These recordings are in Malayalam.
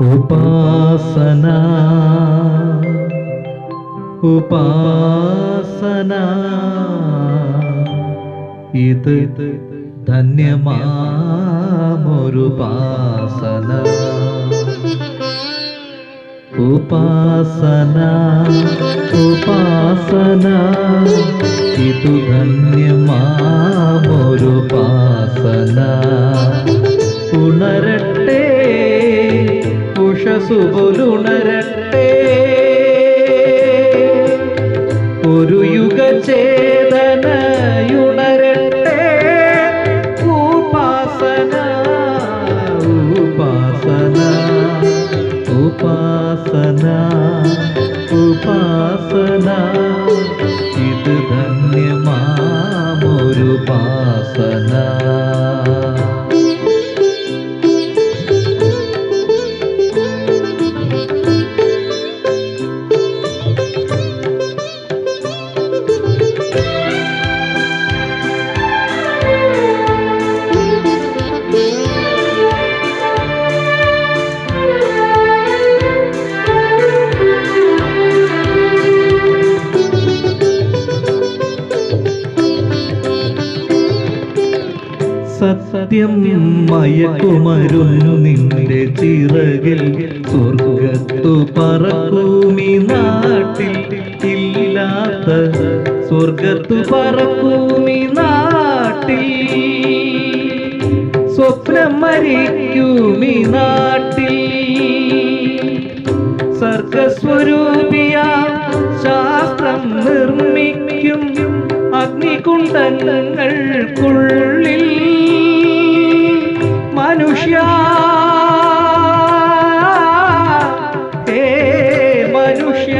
ഉപാസന. ഉപാസന. ഇത് ധന്യമാമൊരുപാസന ഉപാസന. ഉപാസന. ഇതു ധന്യമാമൊരുപാസന ഉഷസുപോലുണരട്ടെ ഒരു യുഗ യുഗചേതനയുണരട്ടെ. ഉപാസന ഉപാസന ഉപാസന ഉപാസന സത്യം മയക്കുമരുന്നു നിന്റെ ചിറകിൽ. സ്വർഗത്തു പറക്കൂമി നാട്ടിൽ ഇല്ലാത്ത സ്വർഗത്തു പറക്കൂമി നാട്ടിൽ. സ്വപ്നം മരിക്കൂമി നാട്ടിൽ. സർഗസ്വരൂപിയ ശാസ്ത്രം നിർമ്മിക്കും അഗ്നികുണ്ടങ്ങൾക്കുള്ളിൽ മനുഷ്യ ഹേ മനുഷ്യ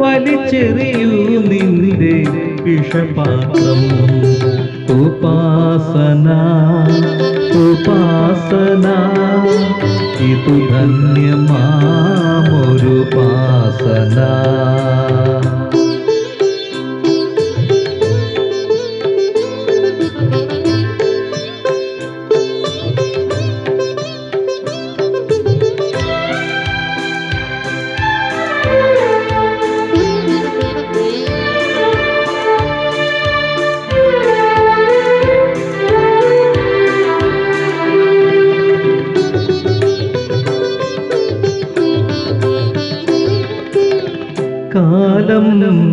വലിച്ചെറിയൂ നിന്റെ വിഷപാത്രം. ഉപാസന ഉപാസന. ഇതു ധന്യമാമൊരുപാസന കാലം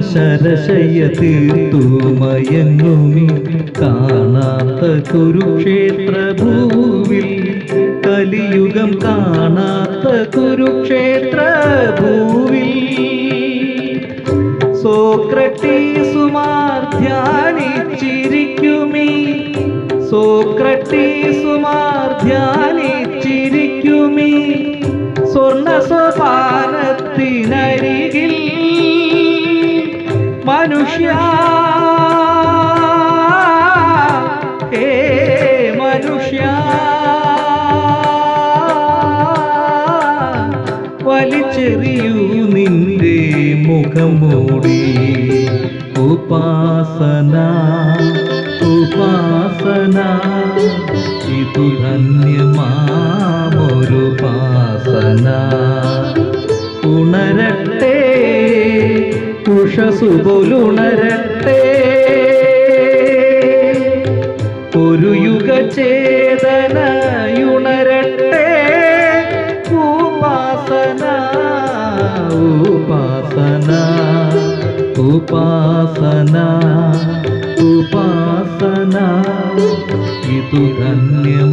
ശരശയ തീർത്തു മയങ്ങുമി. കാണാത്ത കുരുക്ഷേത്ര ഭൂവിൽ കലിയുഗം കാണാത്ത കുരുക്ഷേത്ര ഭൂവിൽ. സോക്രട്ടീസുമാർ ധ്യാനിച്ചിരിക്കുമീ സോക്രട്ടീസുമാർ ധ്യാനിച്ചിരിക്കുമീ സ്വർണ സോപാനത്തിനരികിൽ മനുഷ്യ. ഏ മനുഷ്യ. വലിച്ചെറിയൂ നിന്റെ മുഖം മൂടി. ഉപാസന സുബുലുണരട്ടെ ഒരു യുഗ ചേതനയുണരട്ടെ ഉപാസന ഉപാസന ഉപാസന ഉപാസന. ഇതു ധന്യമാമൊരുപാസന